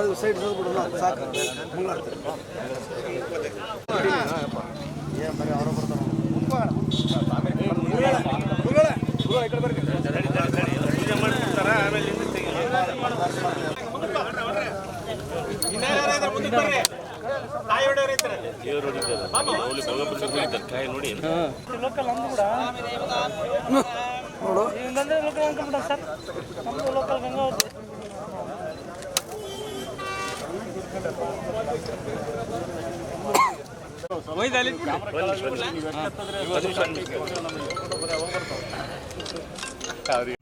Sir side sir ಬಿಡೋಣ ಸಾಕು. ಏನು ಬರೀ ಅವರು ಬರ್ತಾರೆ ನೋಡು ಲೋಕಲ್ ಗಂಗಾವತಿ ಅವ್ರಿಗೆ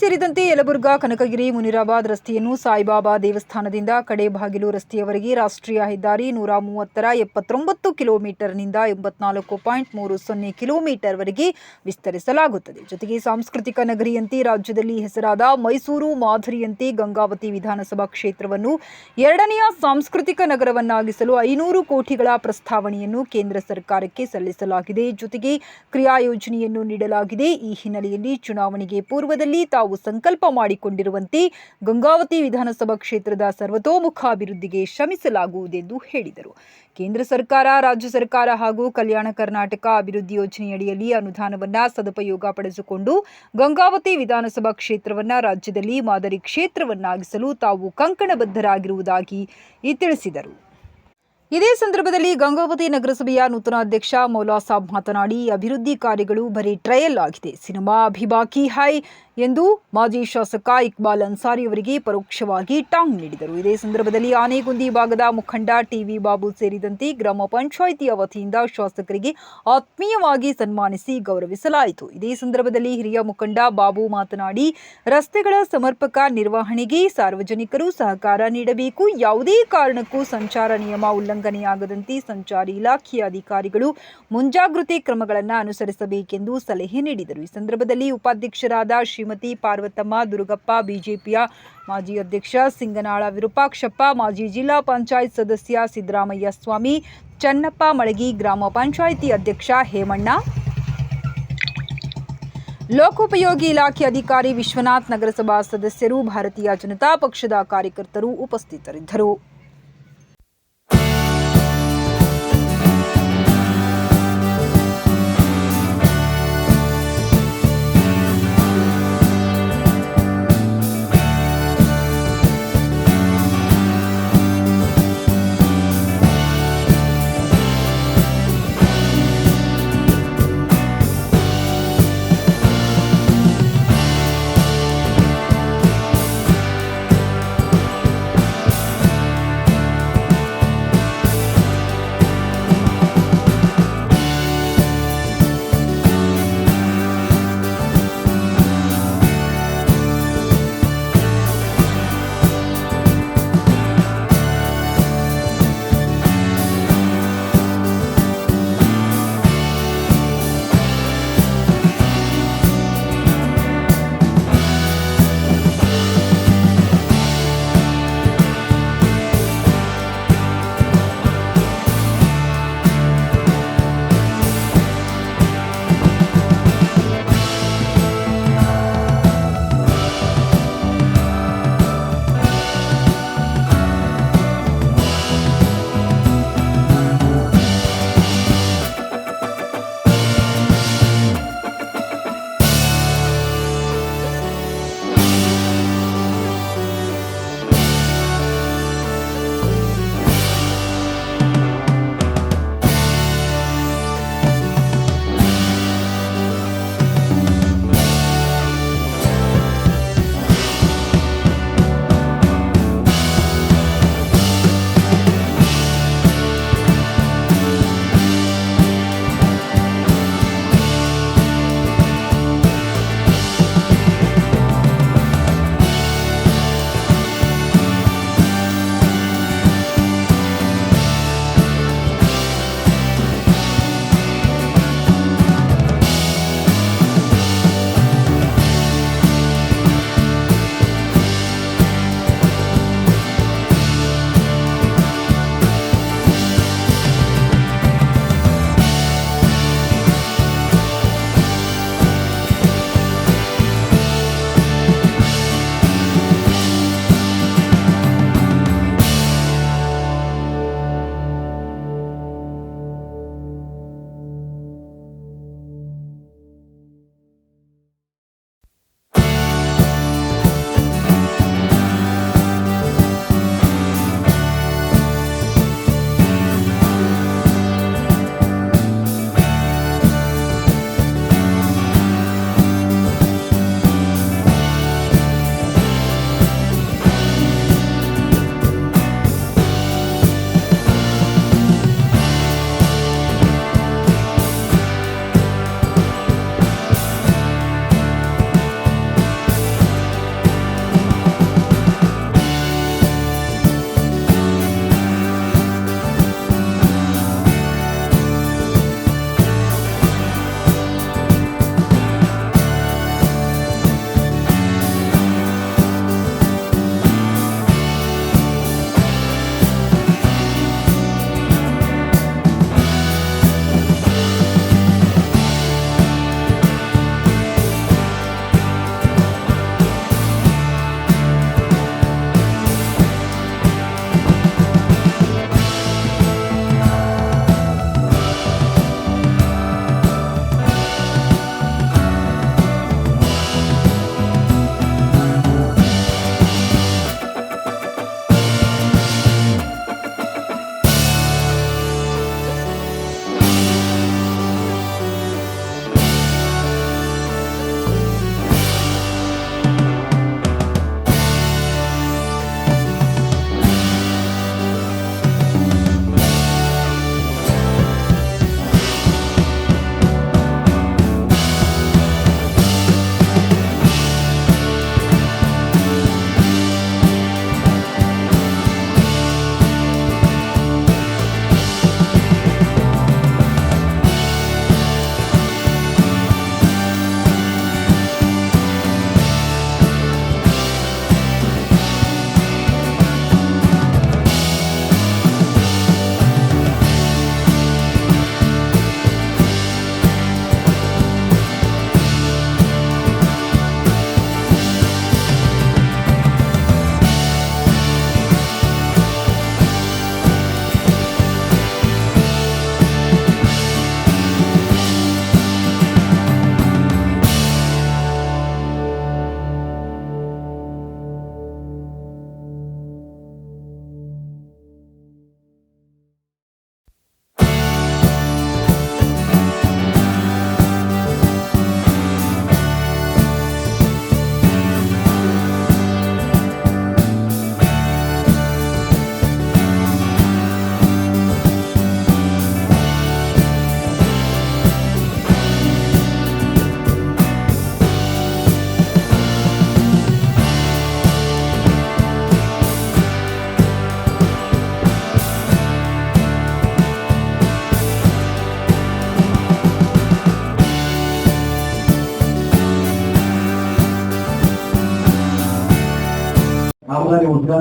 ಸೇರಿದಂತೆ ಯಲಬುರ್ಗಾ, ಕನಕಗಿರಿ, ಮುನಿರಾಬಾದ್ ರಸ್ತೆಯನ್ನು ಸಾಯಿಬಾಬಾ ದೇವಸ್ಥಾನದಿಂದ ಕಡೆಬಾಗಿಲು ರಸ್ತೆಯವರೆಗೆ ರಾಷ್ಟ್ರೀಯ ಹೆದ್ದಾರಿ ನೂರ ಮೂವತ್ತರ ಎಪ್ಪತ್ತೊಂಬತ್ತು ಕಿಲೋಮೀಟರ್ನಿಂದ ಎಂಬತ್ನಾಲ್ಕು ಪಾಯಿಂಟ್ ಮೂರು ಸೊನ್ನೆ ಕಿಲೋಮೀಟರ್ವರೆಗೆ ವಿಸ್ತರಿಸಲಾಗುತ್ತದೆ. ಜೊತೆಗೆ ಸಾಂಸ್ಕೃತಿಕ ನಗರಿಯಂತೆ ರಾಜ್ಯದಲ್ಲಿ ಹೆಸರಾದ ಮೈಸೂರು, ಮಾಧುರಿಯಂತೆ ಗಂಗಾವತಿ ವಿಧಾನಸಭಾ ಕ್ಷೇತ್ರವನ್ನು ಎರಡನೆಯ ಸಾಂಸ್ಕೃತಿಕ ನಗರವನ್ನಾಗಿಸಲು ಐನೂರು ಕೋಟಿಗಳ ಪ್ರಸ್ತಾವನೆಯನ್ನು ಕೇಂದ್ರ ಸರ್ಕಾರಕ್ಕೆ ಸಲ್ಲಿಸಲಾಗಿದೆ. ಜೊತೆಗೆ ಕ್ರಿಯಾ ಯೋಜನೆಯನ್ನು ನೀಡಲಾಗಿದೆ. ಈ ಹಿನ್ನೆಲೆಯಲ್ಲಿ ಚುನಾವಣೆಗೆ ಪೂರ್ವದಲ್ಲಿ ತಾವು ಸಂಕಲ್ಪ ಮಾಡಿಕೊಂಡಿರುವಂತೆ ಗಂಗಾವತಿ ವಿಧಾನಸಭಾ ಕ್ಷೇತ್ರದ ಸರ್ವತೋಮುಖ ಅಭಿವೃದ್ಧಿಗೆ ಶ್ರಮಿಸಲಾಗುವುದೆಂದು ಹೇಳಿದರು. ಕೇಂದ್ರ ಸರ್ಕಾರ, ರಾಜ್ಯ ಸರ್ಕಾರ ಹಾಗೂ ಕಲ್ಯಾಣ ಕರ್ನಾಟಕ ಅಭಿವೃದ್ಧಿ ಯೋಜನೆಯಡಿಯಲ್ಲಿ ಅನುದಾನವನ್ನ ಸದುಪಯೋಗ ಪಡಿಸಿಕೊಂಡು ಗಂಗಾವತಿ ವಿಧಾನಸಭಾ ಕ್ಷೇತ್ರವನ್ನ ರಾಜ್ಯದಲ್ಲಿ ಮಾದರಿ ಕ್ಷೇತ್ರವನ್ನಾಗಿಸಲು ತಾವು ಕಂಕಣಬದ್ಧರಾಗಿರುವುದಾಗಿ ತಿಳಿಸಿದರು. ಇದೇ ಸಂದರ್ಭದಲ್ಲಿ ಗಂಗಾವತಿ ನಗರಸಭೆಯ ನೂತನ ಅಧ್ಯಕ್ಷ ಮೌಲಾಸಾಬ್ ಮಾತನಾಡಿ, ಅಭಿವೃದ್ಧಿ ಕಾರ್ಯಗಳು ಬರೀ ಟ್ರಯಲ್ ಆಗಿದೆ. ಸಿನಿಮಾ ಅಭಿಬಾಕಿ ಹೈ ಎಂದು ಮಾಜಿ ಶಾಸಕ ಇಕ್ಬಾಲ್ ಅನ್ಸಾರಿ ಅವರಿಗೆ ಪರೋಕ್ಷವಾಗಿ ಟಾಂಗ್ ನೀಡಿದರು. ಇದೇ ಸಂದರ್ಭದಲ್ಲಿ ಆನೆಗುಂದಿ ಭಾಗದ ಮುಖಂಡ ಟಿವಿ ಬಾಬು ಸೇರಿದಂತೆ ಗ್ರಾಮ ಪಂಚಾಯಿತಿಯ ವತಿಯಿಂದ ಶಾಸಕರಿಗೆ ಆತ್ಮೀಯವಾಗಿ ಸನ್ಮಾನಿಸಿ ಗೌರವಿಸಲಾಯಿತು. ಇದೇ ಸಂದರ್ಭದಲ್ಲಿ ಹಿರಿಯ ಮುಖಂಡ ಬಾಬು ಮಾತನಾಡಿ, ರಸ್ತೆಗಳ ಸಮರ್ಪಕ ನಿರ್ವಹಣೆಗೆ ಸಾರ್ವಜನಿಕರು ಸಹಕಾರ ನೀಡಬೇಕು. ಯಾವುದೇ ಕಾರಣಕ್ಕೂ ಸಂಚಾರ ನಿಯಮ ಉಲ್ಲಂಘನೆಯಾಗದಂತೆ ಸಂಚಾರಿ ಇಲಾಖೆಯ ಅಧಿಕಾರಿಗಳು ಮುಂಜಾಗೃತಿ ಕ್ರಮಗಳನ್ನು ಅನುಸರಿಸಬೇಕೆಂದು ಸಲಹೆ ನೀಡಿದರು. ಈ ಸಂದರ್ಭದಲ್ಲಿ ಉಪಾಧ್ಯಕ್ಷರಾದ ಶ್ರೀಮತಿ ಪಾರ್ವತಮ್ಮ, ದುರುಗಪ್ಪ, ಬಿಜೆಪಿಯ ಮಾಜಿ ಅಧ್ಯಕ್ಷ, ಸಿಂಗನಾಳ ವಿರೂಪಾಕ್ಷಪ್ಪ, ಮಾಜಿ ಜಿಲ್ಲಾ ಪಂಚಾಯತ್ ಸದಸ್ಯ ಸಿದ್ದರಾಮಯ್ಯ ಸ್ವಾಮಿ, ಚನ್ನಪ್ಪ ಮಳಗಿ ಗ್ರಾಮ ಪಂಚಾಯಿತಿ ಅಧ್ಯಕ್ಷ ಹೇಮಣ್ಣ. ಲೋಕೋಪಯೋಗಿ ಇಲಾಖೆ ಅಧಿಕಾರಿ ವಿಶ್ವನಾಥ್ ನಗರಸಭಾ ಸದಸ್ಯರು, ಭಾರತೀಯ ಜನತಾ ಪಕ್ಷದ ಕಾರ್ಯಕರ್ತರು ಉಪಸ್ಥಿತರಿದ್ದರು.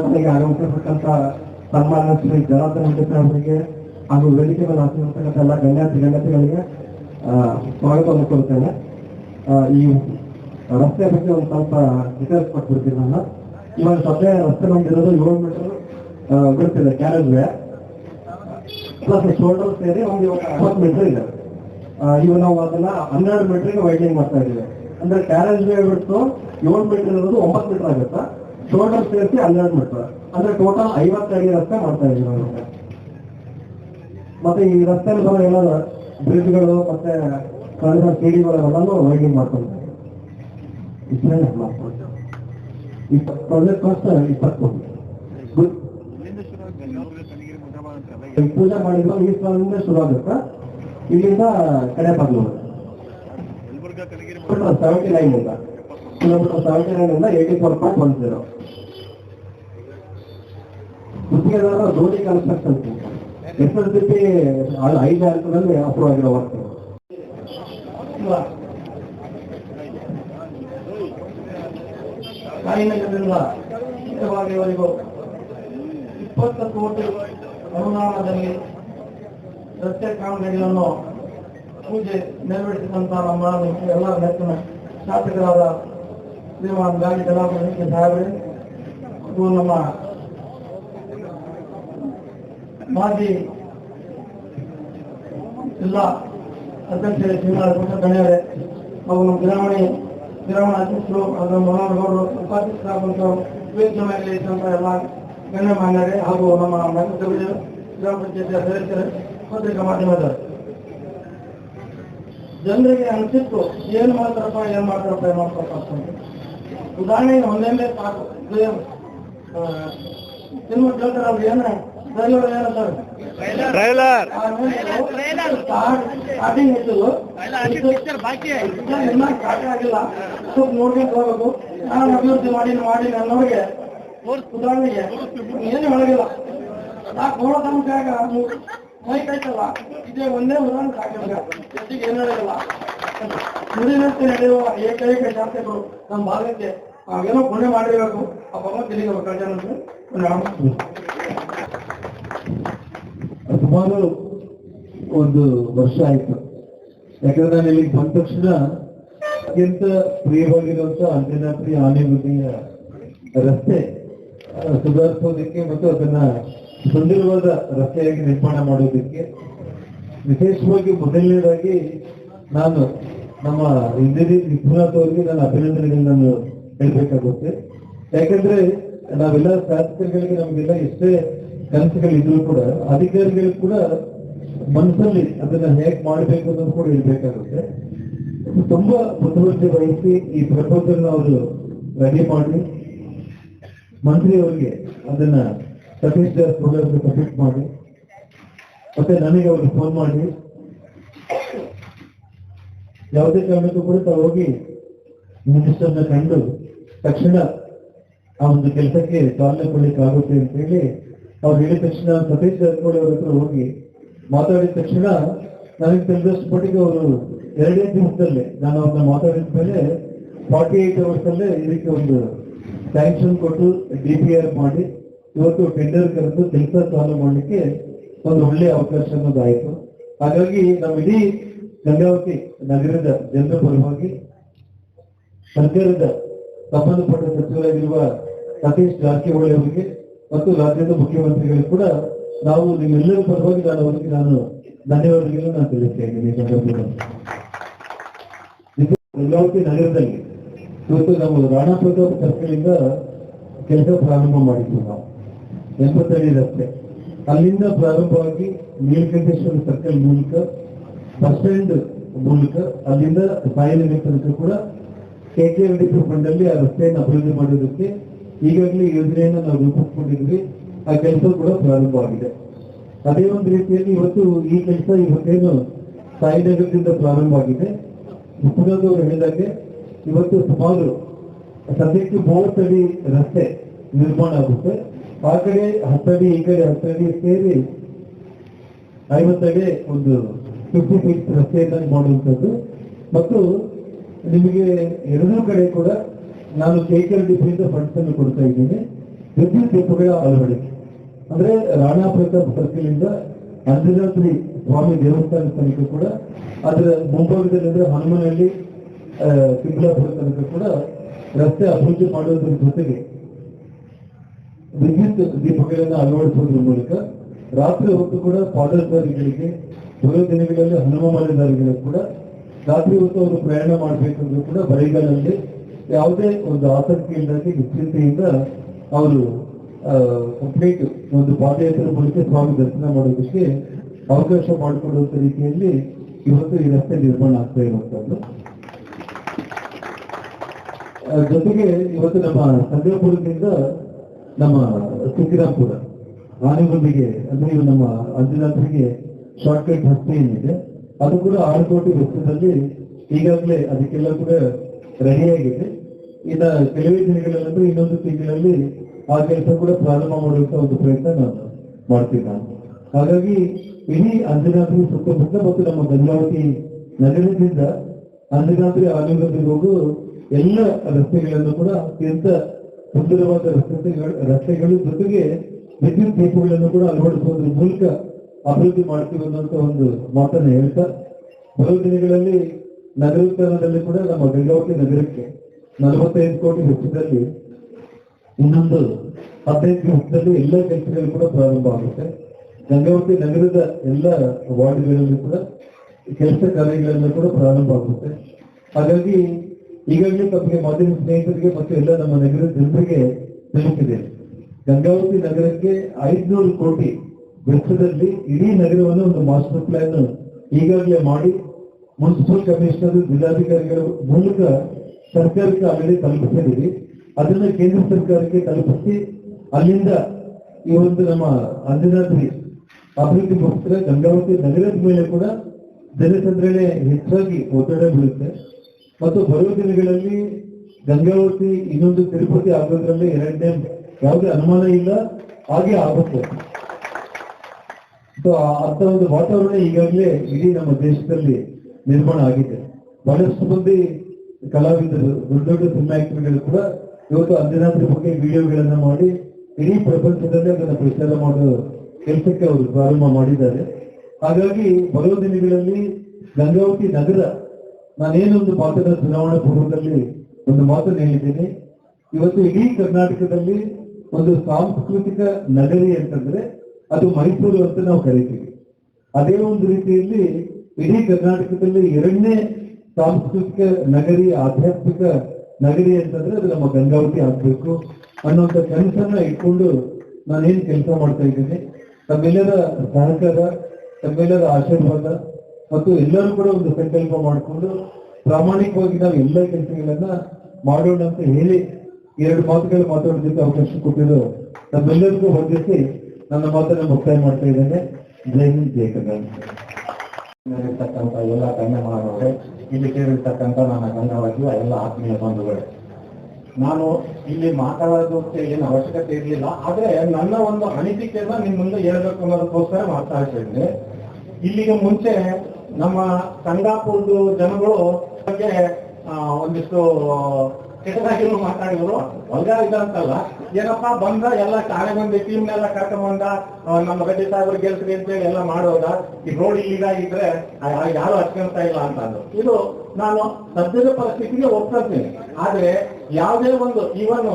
ಉದ್ಘಾಟನೆಗೆ ಆಗಮಿಸಿರ್ತಕ್ಕಂಥ ಸನ್ಮಾನ್ಯ ಶ್ರೀ ಜನಾರ್ದನ ಹೆಂಡತಿ ಅವರಿಗೆ ಹಾಗೂ ವೇದಿಕೆ ಮೇಲೆ ಹಾಕಿರ್ತಕ್ಕಂಥ ಎಲ್ಲ ಗಣ್ಯಾತಿ ಗಣ್ಯತೆಗಳಿಗೆ ಸ್ವಾಗತವನ್ನು ಕೊಡ್ತೇನೆ ಈ ರಸ್ತೆ ಬಗ್ಗೆ ಒಂದು ಸ್ವಲ್ಪ ಡೀಟೇಲ್ಸ್ ಕೊಟ್ಬಿಡ್ತೀನಿ ನಾನು. ಇವಾಗ ಸದ್ಯ ರಸ್ತೆ ಬಂದಿರೋದು ಏಳು ಮೀಟರ್ ಬಿಡ್ತಿದೆ ಕ್ಯಾರೇಜ್ ವೇ ಪ್ಲಸ್ ಶೋಲ್ಡರ್ ಸೇರಿ ಒಂದು ಇವಾಗ ಅರವತ್ತು ಮೀಟರ್ ಇದೆ. ಇವು ನಾವು ಅದನ್ನ ಹನ್ನೆರಡು ಮೀಟರ್ಗೆ ವೈಡಿಂಗ್ ಮಾಡ್ತಾ ಇದ್ದೀವಿ. ಅಂದ್ರೆ ಕ್ಯಾರೇಜ್ ವೇ ಬಿಟ್ಟು ಏಳು ಮೀಟರ್ ಇರೋದು ಒಂಬತ್ತು ಮೀಟರ್ ಆಗುತ್ತಾ? ಶೋಲ್ಡರ್ ಸೇರಿಸಿ ಹನ್ನೆರಡು ಮಾಡ್ತಾರೆ. ಅಂದ್ರೆ ಟೋಟಲ್ ಐವತ್ತೈದು ರಸ್ತೆ ಮಾಡ್ತಾ ಇದ್ದೀವಿ ನಾವು. ಮತ್ತೆ ಈ ರಸ್ತೆ ಬರೋ ಎಲ್ಲ ಬ್ರಿಡ್ಜ್ಗಳು ಮತ್ತೆ ಸಣ್ಣ ಸಿಡಿಗಳೆಲ್ಲನೂ ವೈಡಿಂಗ್ ಮಾಡ್ಕೊಂಡು ಇಷ್ಟೇ ಇಪ್ಪತ್ತು ಪ್ರಾಜೆಕ್ಟ್ ಕಾಸ್ಟ್ ಇಪ್ಪತ್ತೊಂದು ಪೂಜೆ ಮಾಡಿದ್ರು ಈ ಸ್ಥಳದಿಂದ ಶುರು ಆಗುತ್ತೆ. ಇಲ್ಲಿಂದ ಕಡೆ ಬಾಗ್ಲೂರು ಸೆವೆಂಟಿ ನೈನ್ ಇಂದ ಸೆವೆಂಟಿ ನೈನ್ ಇಂದ eighty four point one zero ಗುತ್ತಿಗೆದಾರ Dhoni construction S S D P ಐದು ಹಂತದಲ್ಲಿ ಅಪ್ರೂವ್ ಆಗಿರೋ ವರ್ಕ್ ಸಾಯಿನಗರದಿಂದ ಇಪ್ಪತ್ತು ಕೋಟಿ ಅನುದಾನದಲ್ಲಿ ರಸ್ತೆ ಕಾಮಗಾರಿಗಳನ್ನು ಪೂಜೆ ನೆರವೇರಿಸಿದಂತಹ ನಮ್ಮ ಎಲ್ಲ ನೆಚ್ಚಿನ ಶಾಸಕರಾದ ಶ್ರೀಮಾನ್ ಗಾಳಿ ಜನಾರ್ದನ ಸಾಹೇಬ್ರೆ ಹಾಗೂ ನಮ್ಮ ಮಾಜಿ ಜಿಲ್ಲಾ ಅಧ್ಯಕ್ಷರೇ ಶ್ರೀನಿವಾಸ ಪುಟ್ಟ ಗಣ್ಯರೇ ಹಾಗೂ ನಮ್ಮ ಗ್ರಾಮೀಣ ಗ್ರಾಮೀಣ ಅಧ್ಯಕ್ಷರು ಅದರ ಮನೋಹರ್ ಗೌಡರು ಉಪಾಧ್ಯಕ್ಷರಾದಂತಹ ವೇದಿಕೆ ಮೇಲೆ ಇದ್ದಂಥ ಎಲ್ಲ ಹಾಗೂ ನಮ್ಮ ನಗರಸಭೆಯ ಗ್ರಾಮ ಪಂಚಾಯತಿಯ ಸದಸ್ಯರೇ, ಪತ್ರಿಕಾ ಮಾಧ್ಯಮದವರು. ಜನರಿಗೆ ಅನಿಸಿತ್ತು ಏನು ಮಾಡ್ತಾರಪ್ಪ ಏನು ಮಾಡ್ತಾರಪ್ಪ ಏನು ಮಾಡ್ತಾರಪ್ಪ ಉದಾಹರಣೆಗೆ ಒಂದೇ ಸಾಕು ಸಿನಿಮಾ ಕೇಳ್ತಾರೆ ಅವ್ರು ಏನ ಡ್ರೈವರ್ ಏನಂತಾರೆ ಟ್ರೈಲರ್ ಸ್ಟಾರ್ಟಿಂಗ್ ಇತ್ತು. ಇನ್ನ ಸ್ಟಾರ್ಟ್ ಆಗಿಲ್ಲ. ಸ್ವಲ್ಪ ನೋಡ್ಕೊಂಡು ಹೋಗ್ಬೇಕು. ನಾನು ಅಭಿವೃದ್ಧಿ ಮಾಡಿ ಮಾಡಿ ನನ್ನವ್ರಿಗೆ. ಉದಾಹರಣೆಗೆ ಏನು ಒಳಗಿಲ್ಲ. ಸಾಕು ನೋಡೋ ತನಕ ಮೈ ಇದೇ ಒಂದೇ ಉದಾಹರಣೆ ಸಾಕಿಲ್ಲ ಹೆಚ್ಚಿಗೆ ಏನು ಹೇಳಿಲ್ಲ ನುಡಿದಂತೆ ನಡೆಯುವ ಏಕೈಕ ಶಾಸಕರು ನಮ್ಮ ಭಾಗಕ್ಕೆ ನಾವೇನೋ ಪುಣ್ಯ ಮಾಡಿರಬೇಕು. ಆ ಜನರು ಸುಮಾರು ಒಂದು ವರ್ಷ ಆಯ್ತು. ಯಾಕಂದ್ರೆ ನಾನು ಇಲ್ಲಿಗೆ ಬಂದ ತಕ್ಷಣ ಅತ್ಯಂತ ಪ್ರಿಯವಾಗಿರುವಂತ ಅಂಜನಾದ್ರಿ ಆನೆಗುದಿಯ ರಸ್ತೆ ಆ, ಸುಧಾರಿಸೋದಕ್ಕೆ ಮತ್ತು ಅದನ್ನ ಸುಂದರವಾದ ರಸ್ತೆಯಾಗಿ ನಿರ್ಮಾಣ ಮಾಡೋದಕ್ಕೆ ವಿಶೇಷವಾಗಿ ಮೊದಲನೇದಾಗಿ ನಾನು ನಮ್ಮ ಇಂಜಿನಿಯರ್ ವಿಶ್ವನಾಥ್ ಅವರಿಗೆ ನಾನು ಅಭಿನಂದನೆಗಳನ್ನ ನಾನು ಹೇಳ್ಬೇಕಾಗುತ್ತೆ. ಯಾಕಂದ್ರೆ ನಾವೆಲ್ಲ ಶಾಸಕರುಗಳಿಗೆ ನಮಗೆಲ್ಲ ಎಷ್ಟೇ ಕನಸುಗಳಿದ್ರು ಕೂಡ ಅಧಿಕಾರಿಗಳು ಕೂಡ ಮನಸ್ಸಲ್ಲಿ ಅದನ್ನ ಹೇಗ್ ಮಾಡ್ಬೇಕು ಅನ್ನೋದು ಕೂಡ ಇರ್ಬೇಕಾಗುತ್ತೆ ತುಂಬಾ ಮುತುವರ್ಜಿ ವಹಿಸಿ ಈ ಪ್ರಪೋಸಲ್ ಅವರು ರೆಡಿ ಮಾಡಿ, ಮಂತ್ರಿ ಅವರಿಗೆ ಅದನ್ನ ಸತೀಶ್ ಅವರಿಗೆ ಸಬ್ಮಿಟ್ ಮಾಡಿ, ಮತ್ತೆ ನನಗೆ ಅವ್ರಿಗೆ ಫೋನ್ ಮಾಡಿ. ಯಾವುದೇ ಕಾರಣಕ್ಕೂ ಕೂಡ ತಾವು ಹೋಗಿ ಮಿನಿಸ್ಟರ್ನ ಕಂಡು ತಕ್ಷಣ ಆ ಒಂದು ಕೆಲಸಕ್ಕೆ ಚಾಲನೆ ಕೊಡ್ಲಿಕ್ಕೆ ಆಗುತ್ತೆ ಅಂತ ಹೇಳಿ ಅವ್ರು ಹೇಳಿದ ತಕ್ಷಣ ಸತೀಶ್ ಜಾರಕಿಹೊಳಿ ಅವ್ರ ಹತ್ರ ಹೋಗಿ ಮಾತಾಡಿದ ತಕ್ಷಣ ನನಗೆ ತಿಳಿದಷ್ಟು ಮಟ್ಟಿಗೆ ಅವರು ಎರಡೇ ದಿವಸದಲ್ಲೇ ನಾನು ಅವ್ರನ್ನ ಮಾತಾಡಿದ ಮೇಲೆ ಫಾರ್ಟಿ ಏಟ್ ಅವರ್ಸ್ ಅಲ್ಲೇ ಇದಕ್ಕೆ ಒಂದು ಸ್ಯಾಂಕ್ಷನ್ ಕೊಟ್ಟು ಡಿ ಪಿ ಆರ್ ಮಾಡಿ ಇವತ್ತು ಟೆಂಡರ್ ಕರೆದು ಕೆಲಸ ಚಾಲು ಮಾಡಲಿಕ್ಕೆ ಒಂದು ಒಳ್ಳೆ ಅವಕಾಶ ಅನ್ನೋದಾಯಿತು ಹಾಗಾಗಿ ನಾವು ಇಡೀ ಗಂಗಾವತಿ ನಗರದ ಜನರ ಪರವಾಗಿ ಸರ್ಕಾರದ ಸಂಬಂಧಪಟ್ಟ ಸಚಿವರಾಗಿರುವ ಸತೀಶ್ ಜಾರಕಿಹೊಳಿ ಅವರಿಗೆ ಮತ್ತು ರಾಜ್ಯದ ಮುಖ್ಯಮಂತ್ರಿಗಳು ಕೂಡ ನಾವು ನಿಮ್ಮೆಲ್ಲರೂ ಪರವಾಗಿ ನಾನು ಅವರಿಗೆ ನಾನು ಧನ್ಯವಾದಗಳನ್ನು ನಾನು ತಿಳಿಸ್ತಾ ಇದ್ದೀನಿ. ಈ ಸಂದರ್ಭದಲ್ಲಿ. ಇದು ಗಂಗಾವತಿ ನಗರದಲ್ಲಿ ಇವತ್ತು ನಾವು ರಾಣಾ ಪ್ರತಾಪ್ ಸರ್ಕಲಿಂದ ಕೆಲಸ ಪ್ರಾರಂಭ ಮಾಡಿದ್ವಿ ನಾವು. ಎಂಬತ್ತೈದು ರಸ್ತೆ. ಅಲ್ಲಿಂದ ಪ್ರಾರಂಭವಾಗಿ ನೀಲಕಂಠೇಶ್ವರ ಸರ್ಕಲ್ ಮೂಲಕ, ಬಸ್ ಸ್ಟ್ಯಾಂಡ್ ಮೂಲಕ, ಅಲ್ಲಿಂದ ಸಾಯಿನಗರ ತನಕ ಕೂಡ ಕೆ ಫಂಡ್ ಅಲ್ಲಿ ಆ ರಸ್ತೆಯನ್ನು ಅಭಿವೃದ್ಧಿ ಮಾಡೋದಕ್ಕೆ ಈಗಾಗಲೇ ಯೋಜನೆಯನ್ನು ನಾವು ರೂಪಿಸ್ಕೊಂಡಿದ್ವಿ. ಆ ಕೆಲಸ ಕೂಡ ಪ್ರಾರಂಭವಾಗಿದೆ. ಅದೇ ಒಂದು ರೀತಿಯಲ್ಲಿ ಇವತ್ತು ಈ ಕೆಲಸ ಇವತ್ತೇನು ಸಾಯಿನಗರದಿಂದ ಪ್ರಾರಂಭವಾಗಿದೆ ಅವರು ಹೇಳಿದಾಗೆ ಇವತ್ತು ಸುಮಾರು ಸದ್ಯಕ್ಕೆ ಮೂವತ್ತಡಿ ರಸ್ತೆ ನಿರ್ಮಾಣ ಆಗುತ್ತೆ. ಆ ಕಡೆ ಹತ್ತಡಿ ಈ ಕಡೆ ಹತ್ತಡಿ ಸೇರಿ ಐವತ್ತಡಿ ಒಂದು ಫಿಫ್ಟಿ ಫೀಟ್ ರಸ್ತೆಯನ್ನು ಮಾಡುವಂಥದ್ದು. ಮತ್ತು ನಿಮಗೆ ಎರಡೂ ಕಡೆ ಕೂಡ ನಾನು ಕೇಕರ್ ಡಿಫೆನ್ಸ್ ಫಂಡ್ಸ್ ಅನ್ನು ಕೊಡ್ತಾ ಇದ್ದೀನಿ. ವಿದ್ಯುತ್ ದೀಪಗಳ ಅಳವಡಿಕೆ. ಅಂದ್ರೆ ರಾಣಾ ಪ್ರತಾಪ್ ಸರ್ಕಲ್ ಇಂದ ಅಂಜನಾದ್ರಿ ಸ್ವಾಮಿ ದೇವಸ್ಥಾನ ತನಕ ಕೂಡ ಅದರ ಮುಂಭಾಗದಲ್ಲಿ ಹನುಮನಹಳ್ಳಿ ತಿಂಗಳಾಪುರ ತನಕ ಕೂಡ ರಸ್ತೆ ಅಭಿವೃದ್ಧಿ ಮಾಡುವುದರ ಜೊತೆಗೆ ವಿದ್ಯುತ್ ದೀಪಗಳನ್ನು ಅಳವಡಿಸುವುದರ ಮೂಲಕ ರಾತ್ರಿ ಹೊತ್ತು ಕೂಡ ಪಾದಚಾರಿಗಳಿಗೆ ದಿನಗಳಲ್ಲಿ ಹನುಮ ಮಾಲೆದಾರಿಗಳಿಗೆ ಕೂಡ ರಾತ್ರಿ ಹೊತ್ತು ಅವರು ಪ್ರಯಾಣ ಮಾಡಬೇಕಂದ್ರೂ ಕೂಡ ಬರಿಗಾಲಲ್ಲಿ ಯಾವುದೇ ಒಂದು ಆಸಕ್ತಿ ಇಲ್ಲದೆ ನಿಶ್ಚಿಂತೆಯಿಂದ ಅವರು ಕಂಪ್ಲೀಟ್ ಒಂದು ಪಾದಯಾತ್ರೆ ಮೂಲಕ ಸ್ವಾಮಿ ದರ್ಶನ ಮಾಡೋದಕ್ಕೆ ಅವಕಾಶ ಮಾಡಿಕೊಡುವಂತ ರೀತಿಯಲ್ಲಿ ಇವತ್ತು ಈ ರಸ್ತೆ ನಿರ್ಮಾಣ ಆಗ್ತಾ ಇರುವಂತದ್ದು. ಜೊತೆಗೆ ಇವತ್ತು ನಮ್ಮ ಸಂಜಯಪುರದಿಂದ ನಮ್ಮ ಸಿಕ್ಕಿರಾಪುರ ಆನೆಗುಂದಿಗೆ, ಅಂದ್ರೆ ನಮ್ಮ ಅಂಜನಾಥರಿಗೆ ಶಾರ್ಟ್ಕಟ್ ರಸ್ತೆ ಏನಿದೆ ಅದು ಕೂಡ ಆರು ಕೋಟಿ ವೆಚ್ಚದಲ್ಲಿ ಈಗಾಗಲೇ ಅದಕ್ಕೆಲ್ಲ ಕೂಡ ರೆಡಿಯಾಗಿದೆ. ಇನ್ನ ಕೆಲವೇ ದಿನಗಳಲ್ಲಂದ್ರೆ ಇನ್ನೊಂದು ತಿಂಗಳಲ್ಲಿ ಆ ಕೆಲಸ ಕೂಡ ಪ್ರಾರಂಭ ಮಾಡುವಂತ ಒಂದು ಪ್ರಯತ್ನ ನಾನು ಮಾಡ್ತೀನಿ. ಹಾಗಾಗಿ ಇಡೀ ಅಂಜನಾದ್ರಿ ಸುತ್ತಮುತ್ತ ಮತ್ತು ನಮ್ಮ ಗಂಗಾವತಿ ನಗರದಿಂದ ಅಂಜನಾದ್ರಿ ಆನೆಗುಂದಿಗೆ ಹೋಗು ಎಲ್ಲ ರಸ್ತೆಗಳನ್ನು ಕೂಡ ಅತ್ಯಂತ ಸುಂದರವಾದ ರಸ್ತೆಗಳು ರಸ್ತೆಗಳು ಜೊತೆಗೆ ವಿದ್ಯುತ್ ದೀಪಗಳನ್ನು ಕೂಡ ಅಳವಡಿಸುವುದರ ಮೂಲಕ ಅಭಿವೃದ್ಧಿ ಮಾಡ್ತೀವಿ ಅನ್ನುವಂತ ಒಂದು ಮಾತನ್ನು ಹೇಳ್ತಾ, ಬರುವ ದಿನಗಳಲ್ಲಿ ನಗರೀಕರಣದಲ್ಲಿ ಕೂಡ ನಮ್ಮ ಗಂಗಾವತಿ ನಗರಕ್ಕೆ ನಲವತ್ತೈದು ಕೋಟಿ ವೆಚ್ಚದಲ್ಲಿ ಇನ್ನೊಂದು ಹದಿನೈದು ದಿವಸದಲ್ಲಿ ಎಲ್ಲ ಕೆಲಸಗಳು ಕೂಡ ಪ್ರಾರಂಭ ಆಗುತ್ತೆ. ಗಂಗಾವತಿ ನಗರದ ಎಲ್ಲ ವಾರ್ಡ್ಗಳಲ್ಲಿ ಕೂಡ ಕೆಲಸ ಕಾರ್ಯಗಳೆಲ್ಲ ಕೂಡ ಪ್ರಾರಂಭ ಆಗುತ್ತೆ. ಹಾಗಾಗಿ ಈಗಾಗಲೇ ತಮಗೆ ಮಾಧ್ಯಮ ಸ್ನೇಹಿತರಿಗೆ ಮತ್ತು ಎಲ್ಲ ನಮ್ಮ ನಗರದ ಜನರಿಗೆ ತಿಳಿಸಿದೆ. ಗಂಗಾವತಿ ನಗರಕ್ಕೆ ಐದ್ನೂರು ಕೋಟಿ ವೆಚ್ಚದಲ್ಲಿ ಇಡೀ ನಗರವನ್ನು ಒಂದು ಮಾಸ್ಟರ್ ಪ್ಲಾನ್ ಈಗಾಗಲೇ ಮಾಡಿ ಮುನ್ಸಿಪಲ್ ಕಮಿಷನರ್ ಜಿಲ್ಲಾಧಿಕಾರಿಗಳ ಮೂಲಕ ಸರ್ಕಾರಕ್ಕೆ ಆಲ್ರೆಡಿ ತಲುಪಿಸಿದ್ದೀವಿ. ಅದನ್ನ ಕೇಂದ್ರ ಸರ್ಕಾರಕ್ಕೆ ತಲುಪಿಸಿ ಅಲ್ಲಿಂದ ಈ ಒಂದು ನಮ್ಮ ಅಂಜನಾದ್ರಿ ಅಭಿವೃದ್ಧಿಗೋಸ್ಕರ ಗಂಗಾವತಿ ನಗರದ ಮೇಲೆ ಕೂಡ ಜನಸಂದ್ರಣೆ ಹೆಚ್ಚಾಗಿ ಒತ್ತಡ ಬೀಳುತ್ತೆ. ಮತ್ತು ಬರುವ ದಿನಗಳಲ್ಲಿ ಗಂಗಾವತಿ ಇನ್ನೊಂದು ತಿರುಪತಿ ಆಗೋದ್ರಲ್ಲಿ ಎರಡನೇ ಯಾವುದೇ ಅನುಮಾನ ಇಲ್ಲ, ಹಾಗೆ ಆಗುತ್ತೆ. ಸೊ ಅಂತ ಒಂದು ವಾತಾವರಣ ಈಗಾಗಲೇ ಇಡೀ ನಮ್ಮ ದೇಶದಲ್ಲಿ ನಿರ್ಮಾಣ ಆಗಿದೆ. ಬಹಳಷ್ಟು ಮಂದಿ ಕಲಾವಿದರು, ದೊಡ್ಡ ದೊಡ್ಡ ಸಿನಿಮಾ ಆಕ್ಟರ್ಗಳು ಕೂಡ ಇವತ್ತು ಅಂದಿನಾದ್ರ ಬಗ್ಗೆ ವಿಡಿಯೋಗಳನ್ನ ಮಾಡಿ ಇಡೀ ಪ್ರಪಂಚದಲ್ಲಿ ಅದನ್ನು ಪ್ರಚಾರ ಮಾಡೋ ಕೆಲಸಕ್ಕೆ ಅವರು ಪ್ರಾರಂಭ ಮಾಡಿದ್ದಾರೆ. ಹಾಗಾಗಿ ಬರುವ ದಿನಗಳಲ್ಲಿ ಗಂಗಾವತಿ ನಗರ, ನಾನೇನೊಂದು ಮಾತನ್ನ ಚುನಾವಣಾ ಪೂರ್ವದಲ್ಲಿ ಒಂದು ಮಾತನ್ನು ಹೇಳಿದ್ದೀನಿ. ಇವತ್ತು ಇಡೀ ಕರ್ನಾಟಕದಲ್ಲಿ ಒಂದು ಸಾಂಸ್ಕೃತಿಕ ನಗರಿ ಅಂತಂದ್ರೆ ಅದು ಮೈಸೂರು ಅಂತ ನಾವು ಕರಿತೀವಿ. ಅದೇ ಒಂದು ರೀತಿಯಲ್ಲಿ ಇಡೀ ಕರ್ನಾಟಕದಲ್ಲಿ ಎರಡನೇ ಸಾಂಸ್ಕೃತಿಕ ನಗರಿ, ಆಧ್ಯಾತ್ಮಿಕ ನಗರಿ ಅಂತಂದ್ರೆ ಅದು ನಮ್ಮ ಗಂಗಾವತಿ ಆಗ್ಬೇಕು ಅನ್ನೋಂತ ಕನಸನ್ನ ಇಟ್ಕೊಂಡು ನಾನೇನ್ ಕೆಲಸ ಮಾಡ್ತಾ ಇದ್ದೀನಿ. ತಮ್ಮೆಲ್ಲರ ಸಹಕಾರ, ತಮ್ಮೆಲ್ಲರ ಆಶೀರ್ವಾದ ಮತ್ತು ಎಲ್ಲರೂ ಕೂಡ ಒಂದು ಸಂಕಲ್ಪ ಮಾಡಿಕೊಂಡು ಪ್ರಾಮಾಣಿಕವಾಗಿ ನಾವು ಎಲ್ಲ ಕೆಲಸಗಳನ್ನ ಮಾಡೋಣ ಅಂತ ಹೇಳಿ ಎರಡು ಮಾತುಗಳು ಮಾತಾಡೋದಕ್ಕೆ ಅವಕಾಶ ಕೊಟ್ಟಿರೋ ನಮ್ಮೆಲ್ಲರಿಗೂ ಹೊಂದಿಸಿ ನನ್ನ ಮಾತನ್ನು ಮುಕ್ತಾಯ ಮಾಡ್ತಾ ಇದ್ದೇನೆ. ಜೈ ಹಿಂದ್, ಜೈ ಕರ್ನಾಟಕ ಇರ್ತಕ್ಕಂಥ ಎಲ್ಲ ಕನ್ಯಮಾನವರೇ ಇಲ್ಲಿ ಕೇಳಿರ್ತಕ್ಕಂತ ನನ್ನ ಕನ್ನಡವಾಗಿ ಎಲ್ಲ ಆತ್ಮೀಯ ಬಂಧುಗಳೇ. ನಾನು ಇಲ್ಲಿ ಮಾತಾಡೋದಕ್ಕೆ ಏನು ಅವಶ್ಯಕತೆ ಇರಲಿಲ್ಲ, ಆದ್ರೆ ನನ್ನ ಒಂದು ಅನಿಸಿಕೆಯನ್ನ ನಿಮ್ ಮುಂದೆ ಹೇಳಬೇಕು ಅನ್ನೋದಕ್ಕೋಸ್ಕರ ಮಾತಾಡ್ತಾ ಇದ್ದೆ ಇಲ್ಲಿಗೆ ಮುಂಚೆ ನಮ್ಮ ಸಂಗಾಪುರದ ಜನಗಳು ಬಗ್ಗೆ ಒಂದಿಷ್ಟು ಕೆಟ್ಟದಾಗಿನೂ ಮಾತಾಡಿದ್ರು. ಒಲ್ಗಾರಿದ ಅಂತಲ್ಲ. ಏನಪ್ಪ ಬಂದ ಎಲ್ಲ ತಾಳೆ ಬಂದಿ ಟೀಮ್ನೆಲ್ಲ ಕರ್ಕೊಂಡ್ ಬಂದ ಆ, ನಮ್ಮ ಗಡ್ಡಿ ಸಾಹೇಬ್ರು ಗೆಲ್ಸ್ರಿ ಅಂತೇಳಿ ಎಲ್ಲ ಮಾಡೋದ. ಈ ರೋಡ್ ಆ ಯಾರು ಹಚ್ಕೊಂತ ಇಲ್ಲ ಅಂತ ಇದು ನಾನು ಸದ್ಯದ ಪರಿಸ್ಥಿತಿಗೆ ಒಪ್ಕೊಳ್ತೀನಿ ಆದ್ರೆ ಯಾವುದೇ ಒಂದು ಇವನು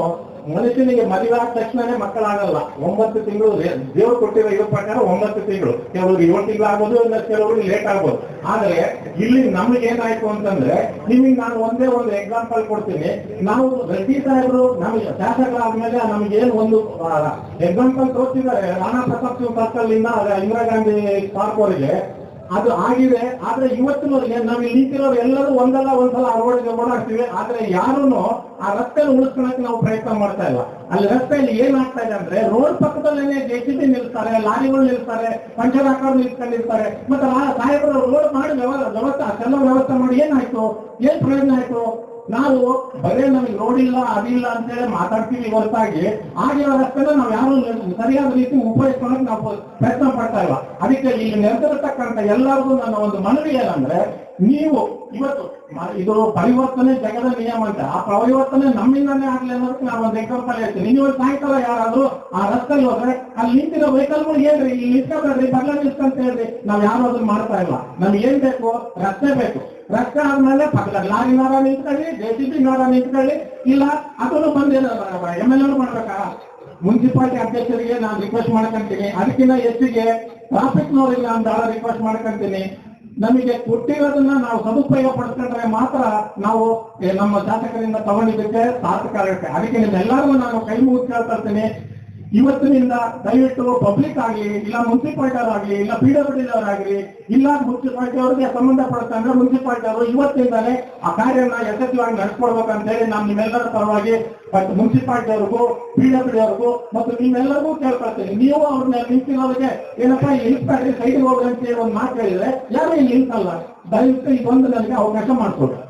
ಮನುಷ್ಯನಿಗೆ ಮದುವೆ ಆದ ತಕ್ಷಣನೇ ಮಕ್ಕಳಾಗಲ್ಲ. ಒಂಬತ್ತು ತಿಂಗಳು ದೇವ್ರು ಕೊಟ್ಟಿರೋ ಇದ್ರ ಪ್ರಕಾರ ಒಂಬತ್ತು ತಿಂಗಳು. ಕೆಲವರು ಏಳು ತಿಂಗಳು ಆಗ್ಬೋದು ಕೆಲವರು ಲೇಟ್ ಆಗ್ಬೋದು. ಆದ್ರೆ, ಇಲ್ಲಿ ನಮ್ಗೆ ಏನಾಯ್ತು ಅಂತಂದ್ರೆ, ನಿಮಗೆ ನಾನು ಒಂದೇ ಒಂದು ಎಕ್ಸಾಂಪಲ್ ಕೊಡ್ತೀನಿ. ನಾವು ರೆಡ್ಡಿ ಸಾಹೇಬರು, ನಮಗೆ ಶಾಸಕರಾದ್ಮೇಲೆ ನಮ್ಗೆ ಏನು ಒಂದು ಎಕ್ಸಾಂಪಲ್ ತೋರಿಸಿದ್ದಾರೆ. ರಾಣಾ ಪ್ರತಾಪ್ ಸಿಂಗ್ ಸರ್ಕಲ್ ಇಂದ ಇಂದಿರಾ ಗಾಂಧಿ ಪಾರ್ಕ್ ವರೆಗೆ ಅದು ಆಗಿದೆ, ಆದ್ರೆ ಇವತ್ತಿನ ನಾವು ನಿಂತಿರೋರು ಎಲ್ಲರೂ ಒಂದಲ್ಲ, ಒಂದ್ಸಲ ಅಳವಡಿಕೆ ಓಡಾಡ್ತೀವಿ. ಆದ್ರೆ ಯಾರೂನು ಆ ರಸ್ತೆ ಉಳಿಸ್ಕೊಳಕ್ಕೆ ನಾವು ಪ್ರಯತ್ನ ಮಾಡ್ತಾ ಇಲ್ಲ. ಅಲ್ಲಿ ರಸ್ತೆಯಲ್ಲಿ ಏನಾಗ್ತಾ ಇದೆ ಅಂದ್ರೆ, ರೋಡ್ ಪಕ್ಕದಲ್ಲೇನೆ ಜೆ ಸಿ ಬಿ ನಿಲ್ತಾರೆ ಲಾರಿಗಳು ನಿಲ್ತಾರೆ ಪಂಚರ್ ಹಾಕೋರು ನಿಲ್ಸ್ಕೊಂಡಿರ್ತಾರೆ ಮತ್ತೆ ಸಾಹೇಬರು ರೋಡ್ ಮಾಡಿ ವ್ಯವ- ವ್ಯವಸ್ಥೆ ಚೆನ್ನಾಗಿ ವ್ಯವಸ್ಥೆ ಮಾಡಿ ಏನಾಯ್ತು? ಏನ್ ಪ್ರಯೋಜನ ಆಯ್ತು? ನಾವು ಬರೇ ನಮಗೆ ನೋಡಿಲ್ಲ, ಅದಿಲ್ಲ ಅಂತೇಳಿ ಮಾತಾಡ್ತೀವಿ ಹೊರತಾಗಿ ಆಗಿರೋ ರಸ್ತೆನ ನಾವು ಯಾರು ಸರಿಯಾದ ರೀತಿ ಉಪಯೋಗಿಸ್ಕೊಳಕ್ ನಾವು ಪ್ರಯತ್ನ ಪಡ್ತಾ ಇಲ್ಲ. ಅದಕ್ಕೆ ಇಲ್ಲಿ ನೆರೆದಿರತಕ್ಕಂಥ ಎಲ್ಲರಿಗೂ ನನ್ನ ಒಂದು ಮನವಿ ಏನಂದ್ರೆ, ನೀವು ಇವತ್ತು ಇದು ಪರಿವರ್ತನೆ ಜಗದ ನಿಯಮ ಅಂತ, ಆ ಪರಿವರ್ತನೆ ನಮ್ಮಿಂದಾನೇ ಆಗ್ಲಿ ಅನ್ನೋದಕ್ಕೆ ನಾನು ಒಂದು ಎಕ್ಸಾಂಪಲ್ ಹೇಳ್ತೀನಿ. ನೀವು ಸಾಯಂಕಾಲ ಯಾರಾದ್ರೂ ಆ ರಸ್ತೆಯಲ್ಲಿ ಹೋದ್ರೆ, ಅಲ್ಲಿ ನಿಂತಿರೋ ವೆಹಿಕಲ್ಗಳು ಹೇಳ್ರಿ ಇಲ್ಲಿ ನಿಂತ್ಕೊಬೇಡ್ರಿ ಬರ್ಲ ನಿಲ್ಸ್ಕೊಂತ ಹೇಳ್ರಿ. ನಾವ್ ಯಾರು ಅದನ್ನ ಮಾಡ್ತಾ ಇಲ್ಲ. ನಮ್ಗೆ ಏನ್ ಬೇಕು? ರಸ್ತೆ ಬೇಕು. ರಸ್ತೆ ಆದ್ಮೇಲೆ ಪಕ್ಕದಲ್ಲಿ ಲಾರಿ ನೋಡ ನಿಂತ್ಕೊಳ್ಳಿ, ಜೆ ಸಿ ಬಿ ನೋಡ ನಿಂತ್ಕೊಳ್ಳಿ. ಇಲ್ಲ, ಅದನ್ನು ಬಂದಿಲ್ಲ ಎಂ ಎಲ್ ಎಲ್ ಮಾಡ್ಬೇಕಾ? ಮುನ್ಸಿಪಾಲಿಟಿ ಅಧ್ಯಕ್ಷರಿಗೆ ನಾನು ರಿಕ್ವೆಸ್ಟ್ ಮಾಡ್ಕೊಂತೀನಿ. ಅದಕ್ಕಿಂತ ಹೆಚ್ಚಿಗೆ ಟ್ರಾಫಿಕ್ ನೋಡಿಲ್ಲ ಅಂತ ರಿಕ್ವೆಸ್ಟ್ ಮಾಡ್ಕೊಂತೀನಿ. ನಮಗೆ ಕೊಟ್ಟಿರೋದನ್ನ ನಾವು ಸದುಪಯೋಗ ಪಡಿಸ್ಕೊಂಡ್ರೆ ಮಾತ್ರ ನಾವು ನಮ್ಮ ಶಾಸಕರಿಂದ ತಗೊಂಡಿದ್ದಕ್ಕೆ ಸಾರ್ಥಕ ಆಗುತ್ತೆ. ಅದಕ್ಕೆ ನಿಮ್ಮೆಲ್ಲರಿಗೂ ನಾನು ಕೈ ಮುಗಿದು ಕೇಳ್ತಾ ಇರ್ತೀನಿ. ಇವತ್ತಿನಿಂದ ದಯವಿಟ್ಟು ಪಬ್ಲಿಕ್ ಆಗಲಿ, ಇಲ್ಲ ಮುನ್ಸಿಪಾಲಿಟಿ ಆಗಲಿ, ಇಲ್ಲ ಪಿ ಡಬ್ಲ್ಯೂ ಇಲ್ಲ ಮುನ್ಸಿಪಾಲಿಟಿ ಅವ್ರಿಗೆ ಸಂಬಂಧಪಡುತ್ತೆ ಅಂದ್ರೆ ಮುನ್ಸಿಪಾಲಿಟಿ ಅವರು ಇವತ್ತಿಂದಲೇ ಆ ಕಾರ್ಯನ ಯಶಸ್ವಿಯಾಗಿ ನಡೆಸ್ಕೊಡ್ಬೇಕಂತ ಹೇಳಿ ನಾನು ನಿಮ್ಮೆಲ್ಲರ ಪರವಾಗಿ ಮುನ್ಸಿಪಾಲಿಟಿ ಅವ್ರಿಗೂ ಪಿ ಡಬ್ಲ್ಯೂ ಅವ್ರಿಗೂ ಮತ್ತು ನಿಮ್ಮೆಲ್ಲರಿಗೂ ಕೇಳ್ಕೊಳ್ತೀನಿ ನೀವು ಅವ್ರನ್ನ ನಿಂತಿರೋರಿಗೆ ಏನಪ್ಪಾ ಇನ್ಸ್ಪೆಕ್ಟರ್ ಸೈಡ್ ಹೋಗ್ರಿ ಅಂತ ಒಂದು ಮಾತು ಹೇಳಿದ್ರೆ ಯಾರು ಇಲ್ಲಿ ನಿಲ್ಸಲ್ಲ ದಯವಿಟ್ಟು ಇದೊಂದು ನನಗೆ ಅವಕಾಶ ಮಾಡ್ಕೊಡ್ರಿ.